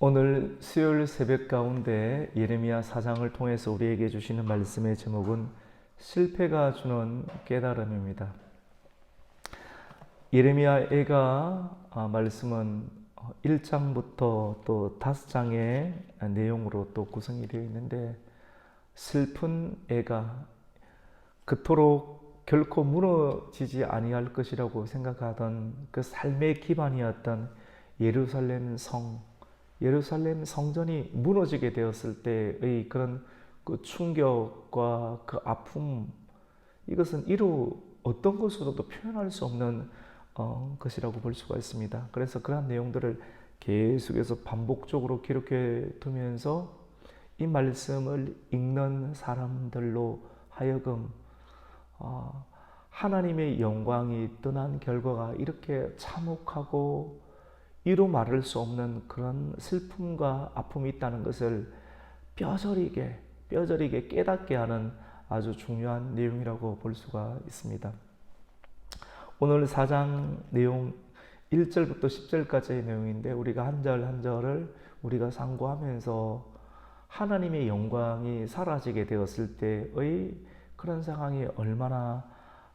오늘 수요일 새벽 가운데 예레미야 사장을 통해서 우리에게 주시는 말씀의 제목은 실패가 주는 깨달음입니다. 예레미야 애가 아, 말씀은 1장부터 또 5장의 내용으로 또 구성이 되어 있는데 슬픈 애가 그토록 결코 무너지지 아니할 것이라고 생각하던 그 삶의 기반이었던 예루살렘 성 예루살렘 성전이 무너지게 되었을 때의 그런 그 충격과 그 아픔 이것은 이루 어떤 것으로도 표현할 수 없는 어, 것이라고 볼 수가 있습니다. 그래서 그러한 내용들을 계속해서 반복적으로 기록해 두면서 이 말씀을 읽는 사람들로 하여금 어, 하나님의 영광이 떠난 결과가 이렇게 참혹하고 이루 말할 수 없는 그런 슬픔과 아픔이 있다는 것을 뼈저리게 뼈저리게 깨닫게 하는 아주 중요한 내용이라고 볼 수가 있습니다. 오늘 4장 내용 1절부터 10절까지의 내용인데 우리가 한 절 한 절을 우리가 상고하면서 하나님의 영광이 사라지게 되었을 때의 그런 상황이 얼마나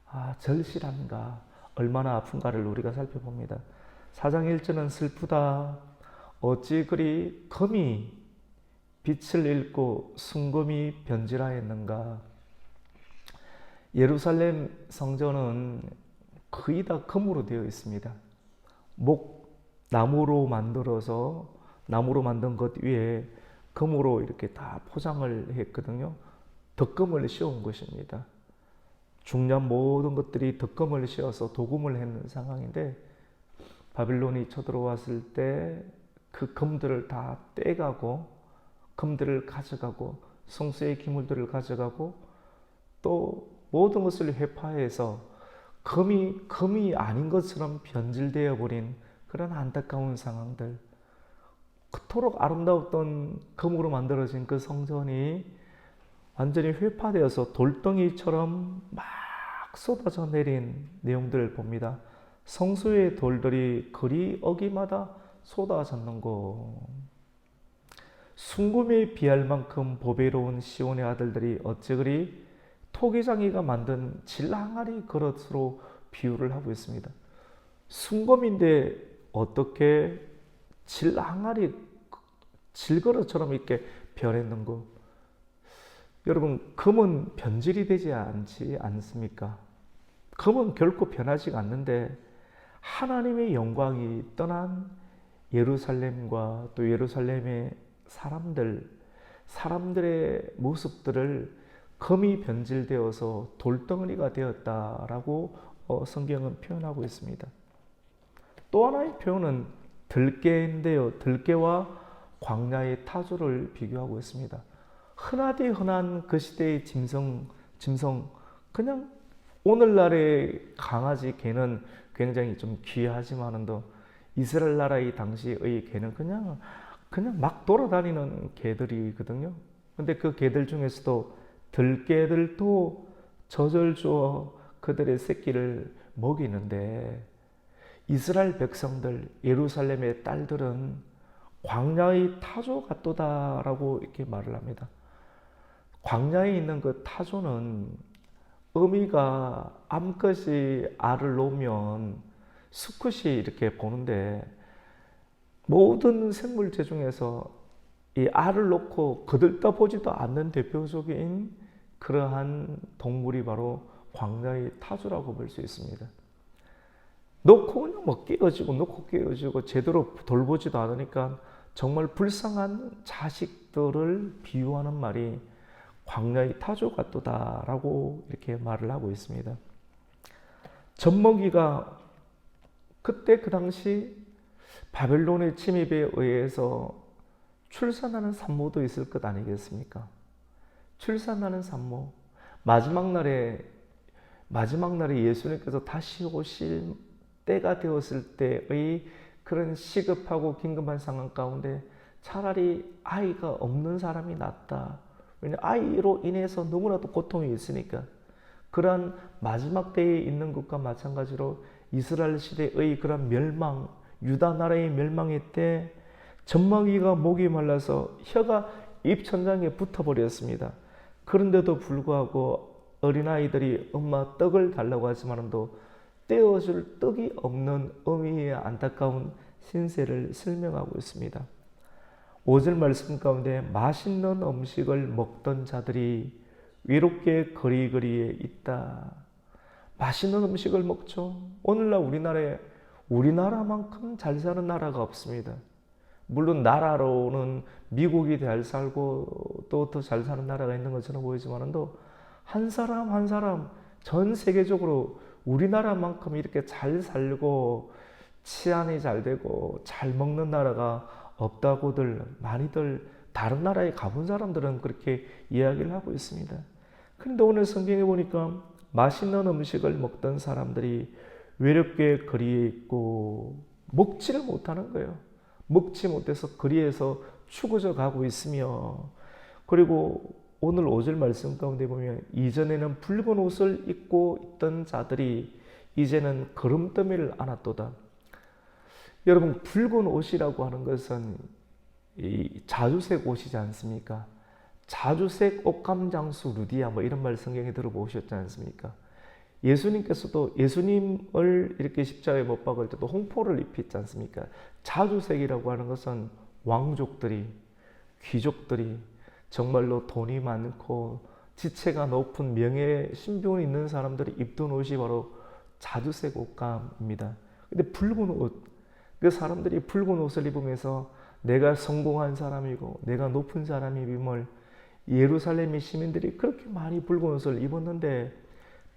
아, 절실한가, 얼마나 아픈가를 우리가 살펴봅니다. 4장 1절은 슬프다. 어찌 그리 금이 빛을 잃고 순금이 변질하였는가. 예루살렘 성전은 거의 다 금으로 되어 있습니다. 목, 나무로 만들어서 나무로 만든 것 위에 금으로 이렇게 다 포장을 했거든요. 덕금을 씌운 것입니다. 중요한 모든 것들이 덕금을 씌워서 도금을 했는 상황인데 바빌론이 쳐들어왔을 때 그 금들을 다 떼가고 금들을 가져가고 성수의 기물들을 가져가고 또 모든 것을 회파해서 금이 금이 아닌 것처럼 변질되어 버린 그런 안타까운 상황들. 그토록 아름다웠던 금으로 만들어진 그 성전이 완전히 회파되어서 돌덩이처럼 막 쏟아져 내린 내용들을 봅니다. 성소의 돌들이 거리 어기마다 쏟아졌는고 순금에 비할 만큼 보배로운 시온의 아들들이 어찌 그리 토기장이가 만든 질항아리 그릇으로 비유를 하고 있습니다. 순금인데 어떻게 질항아리 질그릇처럼 이렇게 변했는고 여러분 금은 변질이 되지 않지 않습니까? 금은 결코 변하지 않는데 하나님의 영광이 떠난 예루살렘과 또 예루살렘의 사람들, 사람들의 모습들을 금이 변질되어서 돌덩어리가 되었다라고 어, 성경은 표현하고 있습니다. 또 하나의 표현은 들깨인데요. 들깨와 광야의 타조를 비교하고 있습니다. 흔하디 흔한 그 시대의 짐승, 짐승, 그냥 오늘날의 강아지 개는 굉장히 좀 귀하지만은도 이스라엘 나라의 당시의 개는 그냥 그냥 막 돌아다니는 개들이거든요. 근데 그 개들 중에서도 들개들도 젖을 주어 그들의 새끼를 먹이는데 이스라엘 백성들 예루살렘의 딸들은 광야의 타조 같도다라고 이렇게 말을 합니다. 광야에 있는 그 타조는 어미가 암컷이 알을 놓으면 수컷이 이렇게 보는데 모든 생물체 중에서 이 알을 놓고 거들떠 보지도 않는 대표적인 그러한 동물이 바로 광야의 타조라고 볼 수 있습니다. 놓고 그냥 뭐 깨어지고 놓고 깨어지고 제대로 돌보지도 않으니까 정말 불쌍한 자식들을 비유하는 말이 광야의 타조 같도다라고 이렇게 말을 하고 있습니다. 젖먹이가 그때 그 당시 바벨론의 침입에 의해서 출산하는 산모도 있을 것 아니겠습니까? 출산하는 산모 마지막 날에 마지막 날에 예수님께서 다시 오실 때가 되었을 때의 그런 시급하고 긴급한 상황 가운데 차라리 아이가 없는 사람이 낫다. 왜냐 아이로 인해서 너무나도 고통이 있으니까 그러한 마지막 때에 있는 것과 마찬가지로 이스라엘 시대의 그런 멸망, 유다 나라의 멸망의 때 젖먹이가 목이 말라서 혀가 입천장에 붙어버렸습니다. 그런데도 불구하고 어린아이들이 엄마 떡을 달라고 하지만도 떼어줄 떡이 없는 어미의 안타까운 신세를 설명하고 있습니다. 5절 말씀 가운데 맛있는 음식을 먹던 자들이 외롭게 거리거리에 있다. 맛있는 음식을 먹죠. 오늘날 우리나라에 우리나라만큼 잘 사는 나라가 없습니다. 물론 나라로는 미국이 잘 살고 또 더 잘 사는 나라가 있는 것처럼 보이지만도 한 사람 한 사람 전 세계적으로 우리나라만큼 이렇게 잘 살고 치안이 잘 되고 잘 먹는 나라가 없다고들 많이들 다른 나라에 가본 사람들은 그렇게 이야기를 하고 있습니다. 그런데 오늘 성경에 보니까 맛있는 음식을 먹던 사람들이 외롭게 거리에 있고 먹지를 못하는 거예요. 먹지 못해서 거리에서 죽어져 가고 있으며 그리고 오늘 5절 말씀 가운데 보면 이전에는 붉은 옷을 입고 있던 자들이 이제는 거름더미를 안았도다. 여러분 붉은 옷이라고 하는 것은 이 자주색 옷이지 않습니까? 자주색 옷감 장수 루디아 뭐 이런 말 성경에 들어보셨지 않습니까? 예수님께서도 예수님을 이렇게 십자가에 못 박을 때도 홍포를 입혔지 않습니까? 자주색이라고 하는 것은 왕족들이 귀족들이 정말로 돈이 많고 지체가 높은 명예 신분 있는 사람들이 입던 옷이 바로 자주색 옷감입니다. 근데 붉은 옷, 그 사람들이 붉은 옷을 입으면서 내가 성공한 사람이고 내가 높은 사람임을 예루살렘의 시민들이 그렇게 많이 붉은 옷을 입었는데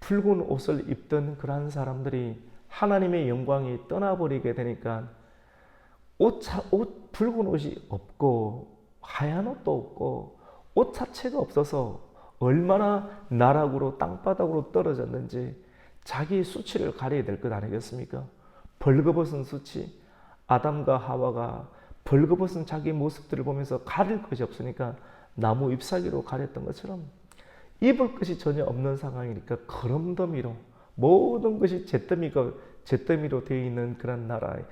붉은 옷을 입던 그러한 사람들이 하나님의 영광이 떠나버리게 되니까 옷, 옷 붉은 옷이 없고 하얀 옷도 없고 옷 자체가 없어서 얼마나 나락으로 땅바닥으로 떨어졌는지 자기 수치를 가려야 될 것 아니겠습니까? 벌거벗은 수치. 아담과 하와가 벌거벗은 자기 모습들을 보면서 가릴 것이 없으니까 나무 잎사귀로 가렸던 것처럼 입을 것이 전혀 없는 상황이니까 거름더미로 모든 것이 잿더미가 잿더미로 되어 있는 그런 나라의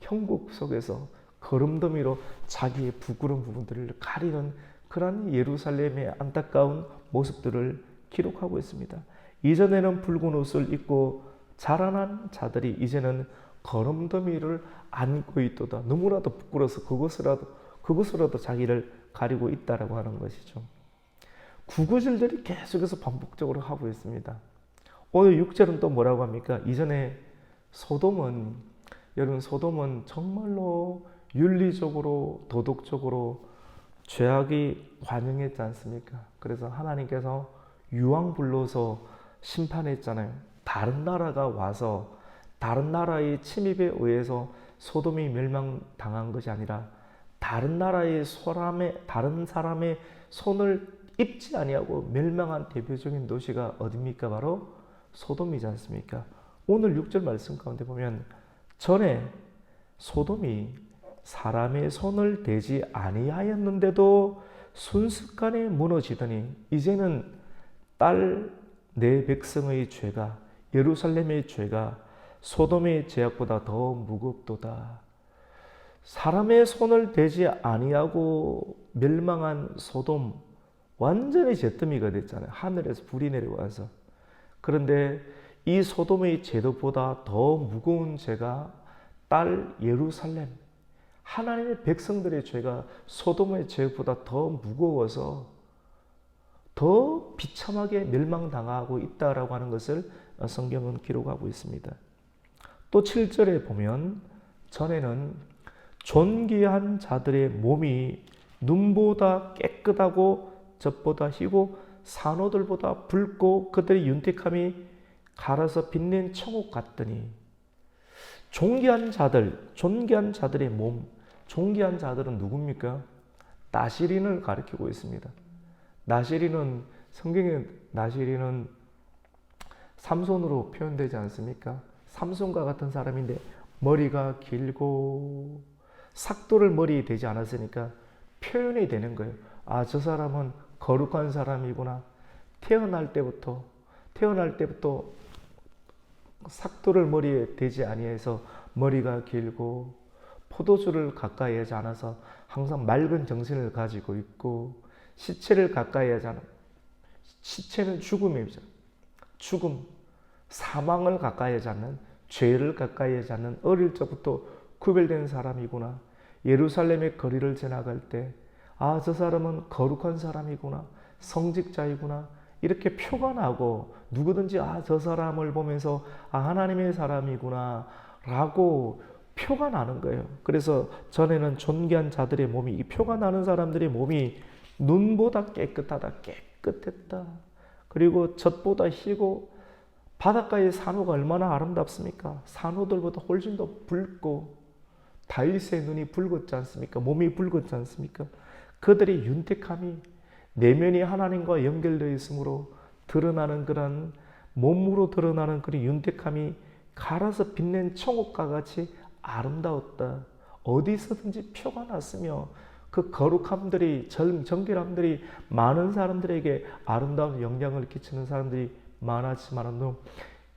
형국 속에서 거름더미로 자기의 부끄러운 부분들을 가리는 그러한 예루살렘의 안타까운 모습들을 기록하고 있습니다. 이전에는 붉은 옷을 입고 자라난 자들이 이제는 거름더미를 안고 있도다. 너무나도 부끄러워서 그것으라도 그것으로도 자기를 가리고 있다라고 하는 것이죠. 구구절들이 계속해서 반복적으로 하고 있습니다. 오늘 6절은 또 뭐라고 합니까? 이전에 소돔은 여러분 소돔은 정말로 윤리적으로 도덕적으로 죄악이 관영했지 않습니까? 그래서 하나님께서 유황 불러서 심판했잖아요. 다른 나라가 와서 다른 나라의 침입에 의해서 소돔이 멸망당한 것이 아니라 다른 나라의 사람의 다른 사람의 손을 입지 아니하고 멸망한 대표적인 도시가 어디입니까? 바로 소돔이지 않습니까? 오늘 6절 말씀 가운데 보면 전에 소돔이 사람의 손을 대지 아니하였는데도 순식간에 무너지더니 이제는 딸 내 백성의 죄가 예루살렘의 죄가 소돔의 죄악보다 더 무겁도다. 사람의 손을 대지 아니하고 멸망한 소돔 완전히 잿더미가 됐잖아요. 하늘에서 불이 내려와서. 그런데 이 소돔의 죄도보다 더 무거운 죄가 딸 예루살렘 하나님의 백성들의 죄가 소돔의 죄보다 더 무거워서 더 비참하게 멸망당하고 있다라고 하는 것을 성경은 기록하고 있습니다. 또 7절에 보면 전에는 존귀한 자들의 몸이 눈보다 깨끗하고 젖보다 희고 산호들보다 붉고 그들의 윤택함이 갈아서 빛낸 청옥 같더니 존귀한 자들, 존귀한 자들의 몸, 존귀한 자들은 누굽니까? 나시린을 가리키고 있습니다. 나시린은 성경에 나시린은 삼손으로 표현되지 않습니까? 삼손과 같은 사람인데 머리가 길고 삭도를 머리에 대지 않았으니까 표현이 되는 거예요. 아, 저 사람은 거룩한 사람이구나. 태어날 때부터 태어날 때부터 삭도를 머리에 대지 아니해서 머리가 길고 포도주를 가까이 하지 않아서 항상 맑은 정신을 가지고 있고 시체를 가까이 하지 않아 시체는 죽음이죠. 죽음, 사망을 가까이 하지 않는 죄를 가까이 하지 않는 어릴 적부터 구별된 사람이구나. 예루살렘의 거리를 지나갈 때, 아, 저 사람은 거룩한 사람이구나. 성직자이구나. 이렇게 표가 나고 누구든지 아, 저 사람을 보면서 아, 하나님의 사람이구나. 라고 표가 나는 거예요. 그래서 전에는 존귀한 자들의 몸이, 이 표가 나는 사람들의 몸이 눈보다 깨끗하다, 깨끗했다. 그리고 젖보다 희고 바닷가의 산호가 얼마나 아름답습니까? 산호들보다 훨씬 더 붉고 다윗의 눈이 붉었지 않습니까? 몸이 붉었지 않습니까? 그들의 윤택함이 내면이 하나님과 연결되어 있으므로 드러나는 그런 몸으로 드러나는 그런 윤택함이 갈아서 빛낸 청옥과 같이 아름다웠다. 어디서든지 표가 났으며 그 거룩함들이 정, 정결함들이 많은 사람들에게 아름다운 영향을 끼치는 사람들이 많았지만도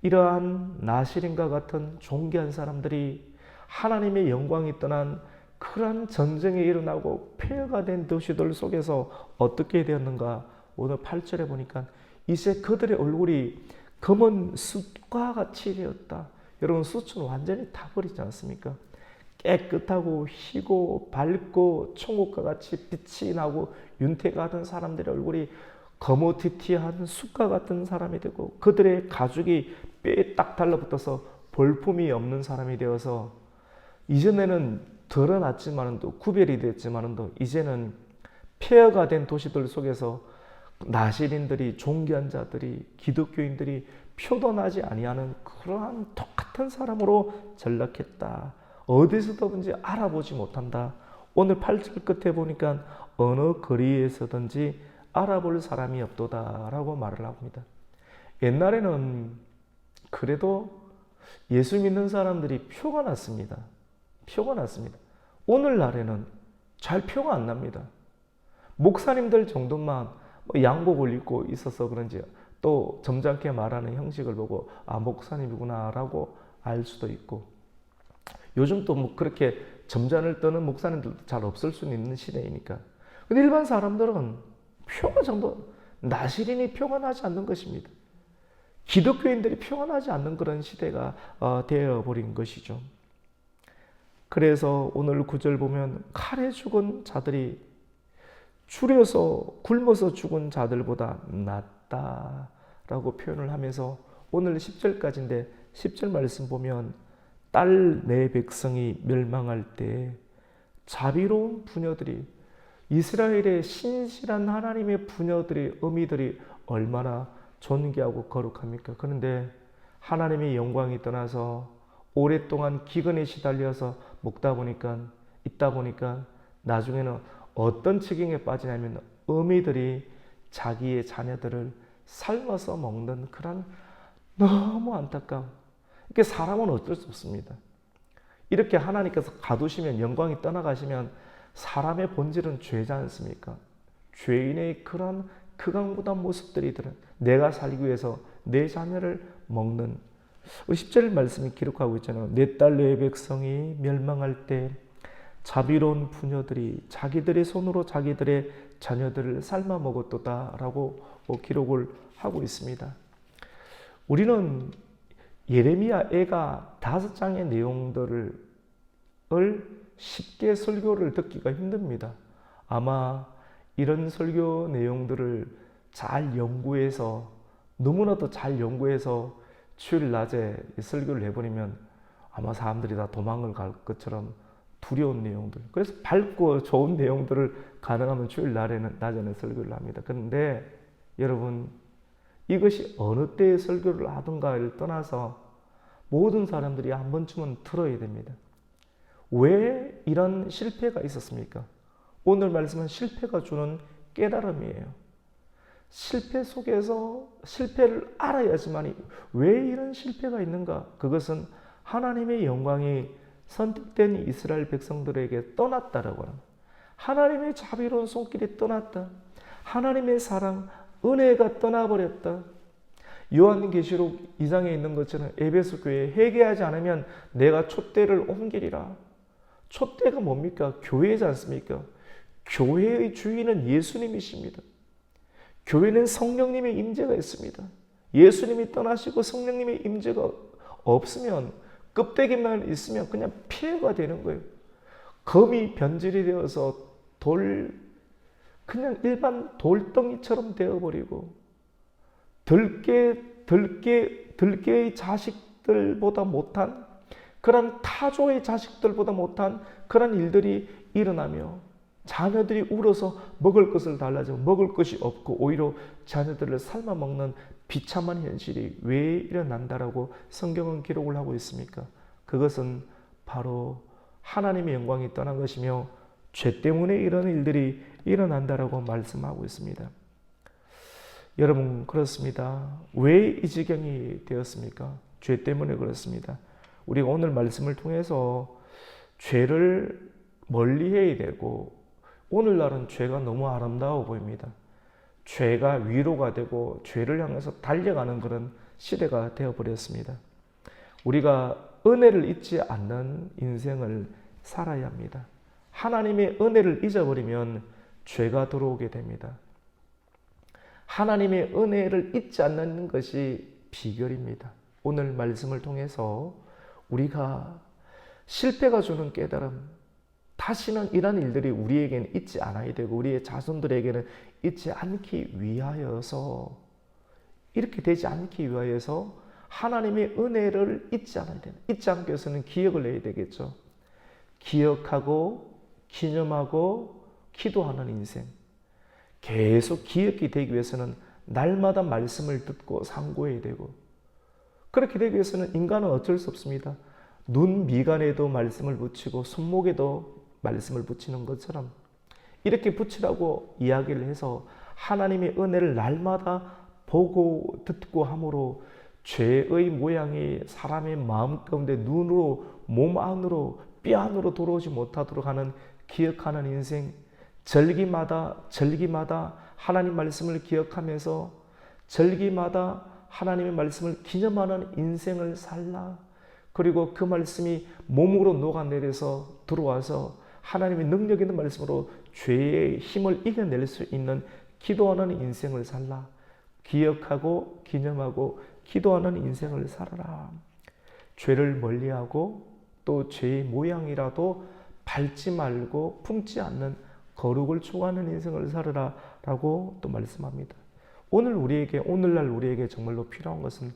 이러한 나시린과 같은 존귀한 사람들이 하나님의 영광이 떠난 그러한 전쟁이 일어나고 폐허가 된 도시들 속에서 어떻게 되었는가 오늘 8절에 보니까 이제 그들의 얼굴이 검은 숯과 같이 되었다. 여러분 숯은 완전히 타버리지 않습니까? 깨끗하고 희고 밝고 총옥과 같이 빛이 나고 윤태가 던 사람들의 얼굴이 거무튀튀한 숯과 같은 사람이 되고 그들의 가죽이 뼈에 딱 달라붙어서 볼품이 없는 사람이 되어서 이전에는 드러났지만도 구별이 됐지만도 이제는 폐허가 된 도시들 속에서 나시린들이 존귀한 자들이 기독교인들이 표던하지 아니하는 그러한 똑같은 사람으로 전락했다. 어디서든지 알아보지 못한다. 오늘 8절 끝에 보니까 어느 거리에서든지 알아볼 사람이 없도다라고 말을 합니다. 옛날에는 그래도 예수 믿는 사람들이 표가 났습니다. 표가 났습니다. 오늘날에는 잘 표가 안 납니다. 목사님들 정도만 뭐 양복을 입고 있어서 그런지 또 점잖게 말하는 형식을 보고 아 목사님이구나라고 알 수도 있고 요즘 또 뭐 그렇게 점잔을 떠는 목사님들도 잘 없을 수 있는 시대이니까 근데 일반 사람들은 표가 정도 나시린이 표가 나지 않는 것입니다. 기독교인들이 표가 나지 않는 그런 시대가 어, 되어 버린 것이죠. 그래서 오늘 구절 보면 칼에 죽은 자들이 줄여서 굶어서 죽은 자들보다 낫다라고 표현을 하면서 오늘 10절까지인데 10절 말씀 보면 딸 내 백성이 멸망할 때 자비로운 부녀들이 이스라엘의 신실한 하나님의 부녀들이 어미들이 얼마나 존귀하고 거룩합니까? 그런데 하나님의 영광이 떠나서 오랫동안 기근에 시달려서 먹다 보니까 있다 보니까 나중에는 어떤 책임에 빠지냐면 어미들이 자기의 자녀들을 삶아서 먹는 그런 너무 안타까운 이게 사람은 어쩔 수 없습니다. 이렇게 하나님께서 가두시면 영광이 떠나가시면 사람의 본질은 죄지 않습니까? 죄인의 그런 극악무단 모습들이 들은 내가 살기 위해서 내 자녀를 먹는 10절 말씀이 기록하고 있잖아요. 내 딸 내 백성이 멸망할 때 자비로운 부녀들이 자기들의 손으로 자기들의 자녀들을 삶아 먹었도다라고 기록을 하고 있습니다. 우리는 예레미야 애가 다섯 장의 내용들을 쉽게 설교를 듣기가 힘듭니다. 아마 이런 설교 내용들을 잘 연구해서 너무나도 잘 연구해서 주일 낮에 설교를 해버리면 아마 사람들이 다 도망을 갈 것처럼 두려운 내용들. 그래서 밝고 좋은 내용들을 가능하면 주일 날에는 낮에는 설교를 합니다. 그런데 여러분 이것이 어느 때의 설교를 하든가를 떠나서 모든 사람들이 한 번쯤은 들어야 됩니다. 왜 이런 실패가 있었습니까? 오늘 말씀은 실패가 주는 깨달음이에요. 실패 속에서 실패를 알아야지만 왜 이런 실패가 있는가? 그것은 하나님의 영광이 선택된 이스라엘 백성들에게 떠났다라고 합니다. 하나님의 자비로운 손길이 떠났다. 하나님의 사랑, 은혜가 떠나버렸다. 요한계시록 2장에 있는 것처럼 에베소 교회에 회개하지 않으면 내가 촛대를 옮기리라. 촛대가 뭡니까? 교회지 않습니까? 교회의 주인은 예수님이십니다. 교회는 성령님의 임재가 있습니다. 예수님이 떠나시고 성령님의 임재가 없으면 껍데기만 있으면 그냥 피해가 되는 거예요. 검이 변질이 되어서 돌 그냥 일반 돌덩이처럼 되어버리고 들깨 들깨 들깨의 자식들보다 못한 그런 타조의 자식들보다 못한 그런 일들이 일어나며 자녀들이 울어서 먹을 것을 달라져 먹을 것이 없고 오히려 자녀들을 삶아 먹는 비참한 현실이 왜 일어난다라고 성경은 기록을 하고 있습니까? 그것은 바로 하나님의 영광이 떠난 것이며 죄 때문에 이런 일들이 일어난다라고 말씀하고 있습니다. 여러분 그렇습니다. 왜 이 지경이 되었습니까? 죄 때문에 그렇습니다. 우리가 오늘 말씀을 통해서 죄를 멀리해야 되고 오늘날은 죄가 너무 아름다워 보입니다. 죄가 위로가 되고 죄를 향해서 달려가는 그런 시대가 되어버렸습니다. 우리가 은혜를 잊지 않는 인생을 살아야 합니다. 하나님의 은혜를 잊어버리면 죄가 들어오게 됩니다. 하나님의 은혜를 잊지 않는 것이 비결입니다. 오늘 말씀을 통해서 우리가 실패가 주는 깨달음, 다시는 이런 일들이 우리에게는 있지 않아야 되고 우리의 자손들에게는 있지 않기 위하여서 이렇게 되지 않기 위하여서 하나님의 은혜를 잊지 않아야 되는 잊지 않기 위해서는 기억을 해야 되겠죠. 기억하고 기념하고 기도하는 인생. 계속 기억이 되기 위해서는 날마다 말씀을 듣고 상고해야 되고 그렇게 되기 위해서는 인간은 어쩔 수 없습니다. 눈 미간에도 말씀을 붙이고 손목에도 말씀을 붙이는 것처럼 이렇게 붙이라고 이야기를 해서 하나님의 은혜를 날마다 보고 듣고 함으로 죄의 모양이 사람의 마음 가운데 눈으로 몸 안으로 뼈 안으로 들어오지 못하도록 하는 기억하는 인생 절기마다 절기마다 하나님 말씀을 기억하면서 절기마다 하나님의 말씀을 기념하는 인생을 살라. 그리고 그 말씀이 몸으로 녹아내려서 들어와서 하나님의 능력 있는 말씀으로 죄의 힘을 이겨낼 수 있는 기도하는 인생을 살라. 기억하고 기념하고 기도하는 인생을 살아라. 죄를 멀리하고 또 죄의 모양이라도 밟지 말고 품지 않는 거룩을 추구하는 인생을 살아라 라고 또 말씀합니다. 오늘 우리에게, 오늘날 우리에게 정말로 필요한 것은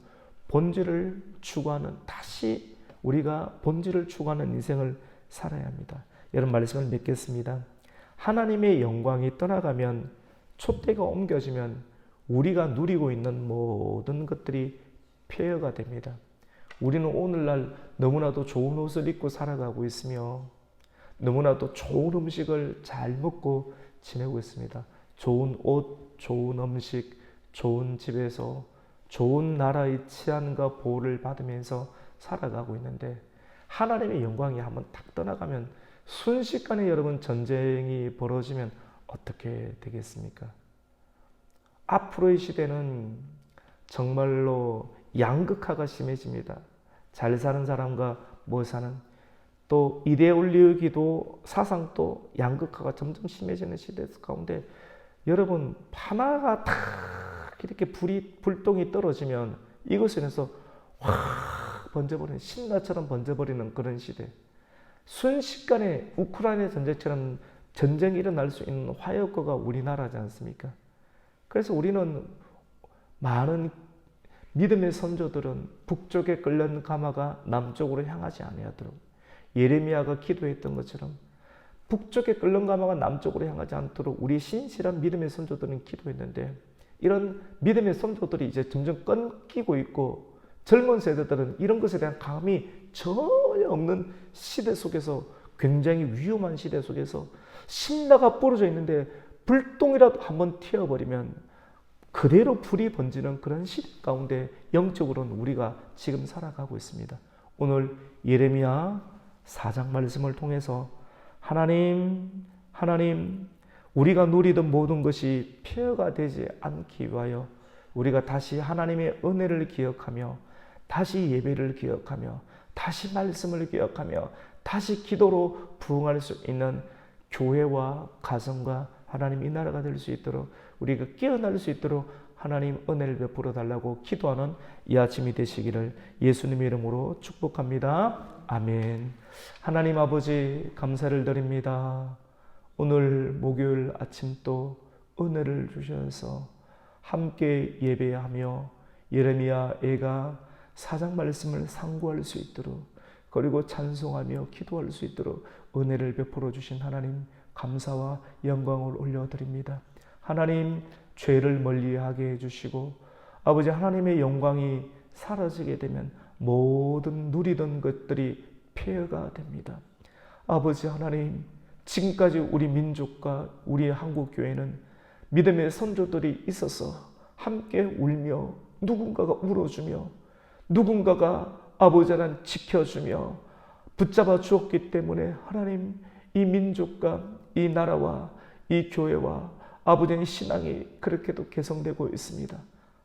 본질을 추구하는, 다시 우리가 본질을 추구하는 인생을 살아야 합니다. 여러분 말씀을 맺겠습니다. 하나님의 영광이 떠나가면, 촛대가 옮겨지면 우리가 누리고 있는 모든 것들이 폐허가 됩니다. 우리는 오늘날 너무나도 좋은 옷을 입고 살아가고 있으며 너무나도 좋은 음식을 잘 먹고 지내고 있습니다. 좋은 옷, 좋은 음식, 좋은 집에서 좋은 나라의 치안과 보호를 받으면서 살아가고 있는데 하나님의 영광이 한번 탁 떠나가면 순식간에 여러분 전쟁이 벌어지면 어떻게 되겠습니까? 앞으로의 시대는 정말로 양극화가 심해집니다. 잘 사는 사람과 못 사는 또 이데올리기도 사상도 양극화가 점점 심해지는 시대 가운데 여러분 하나가 탁 이렇게 불이 불똥이 떨어지면 이것을 해서 확 번져버리는 신나처럼 번져버리는 그런 시대. 순식간에 우크라이나 전쟁처럼 전쟁이 일어날 수 있는 화약고가 우리나라지 않습니까? 그래서 우리는 많은 믿음의 선조들은 북쪽에 끓는 가마가 남쪽으로 향하지 아니하도록 예레미야가 기도했던 것처럼 북쪽에 끓는 가마가 남쪽으로 향하지 않도록 우리 신실한 믿음의 선조들은 기도했는데 이런 믿음의 선조들이 이제 점점 끊기고 있고 젊은 세대들은 이런 것에 대한 감이 전혀 없는 시대 속에서 굉장히 위험한 시대 속에서 신나가 부러져 있는데 불똥이라도 한번 튀어버리면 그대로 불이 번지는 그런 시대 가운데 영적으로는 우리가 지금 살아가고 있습니다. 오늘 예레미야 4장 말씀을 통해서 하나님, 하나님, 우리가 누리던 모든 것이 폐허가 되지 않기 위하여 우리가 다시 하나님의 은혜를 기억하며 다시 예배를 기억하며 다시 말씀을 기억하며 다시 기도로 부흥할 수 있는 교회와 가정과 하나님 이 나라가 될 수 있도록 우리가 깨어날 수 있도록 하나님 은혜를 베풀어 달라고 기도하는 이 아침이 되시기를 예수님의 이름으로 축복합니다. 아멘. 하나님 아버지 감사를 드립니다. 오늘 목요일 아침 또 은혜를 주셔서 함께 예배하며 예레미야 애가 사장 말씀을 상고할 수 있도록 그리고 찬송하며 기도할 수 있도록 은혜를 베풀어 주신 하나님 감사와 영광을 올려드립니다. 하나님 죄를 멀리하게 해주시고 아버지 하나님의 영광이 사라지게 되면 모든 누리던 것들이 폐허가 됩니다. 아버지 하나님 지금까지 우리 민족과 우리 한국 교회는 믿음의 선조들이 있어서 함께 울며 누군가가 울어주며 누군가가 아버지는 지켜주며 붙잡아 주었기 때문에 하나님 이 민족과 이 나라와 이 교회와 아버지의 신앙이 그렇게도 개성되고 있습니다.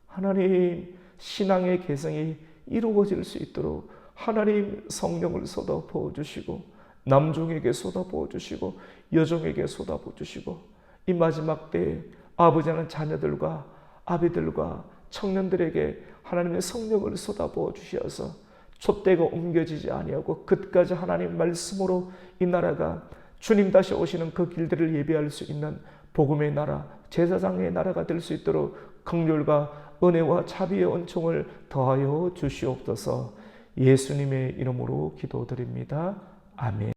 하나님 신앙의 개성이 이루어질 수 있도록 하나님 성령을 쏟아 부어 주시고 남종에게 쏟아부어 주시고 여종에게 쏟아부어 주시고 이 마지막 때에 아버지는 자녀들과 아비들과 청년들에게 하나님의 성령을 쏟아부어 주셔서 촛대가 옮겨지지 아니하고 끝까지 하나님 말씀으로 이 나라가 주님 다시 오시는 그 길들을 예배할 수 있는 복음의 나라, 제사장의 나라가 될 수 있도록 긍휼과 은혜와 자비의 은총을 더하여 주시옵소서. 예수님의 이름으로 기도드립니다. 아멘.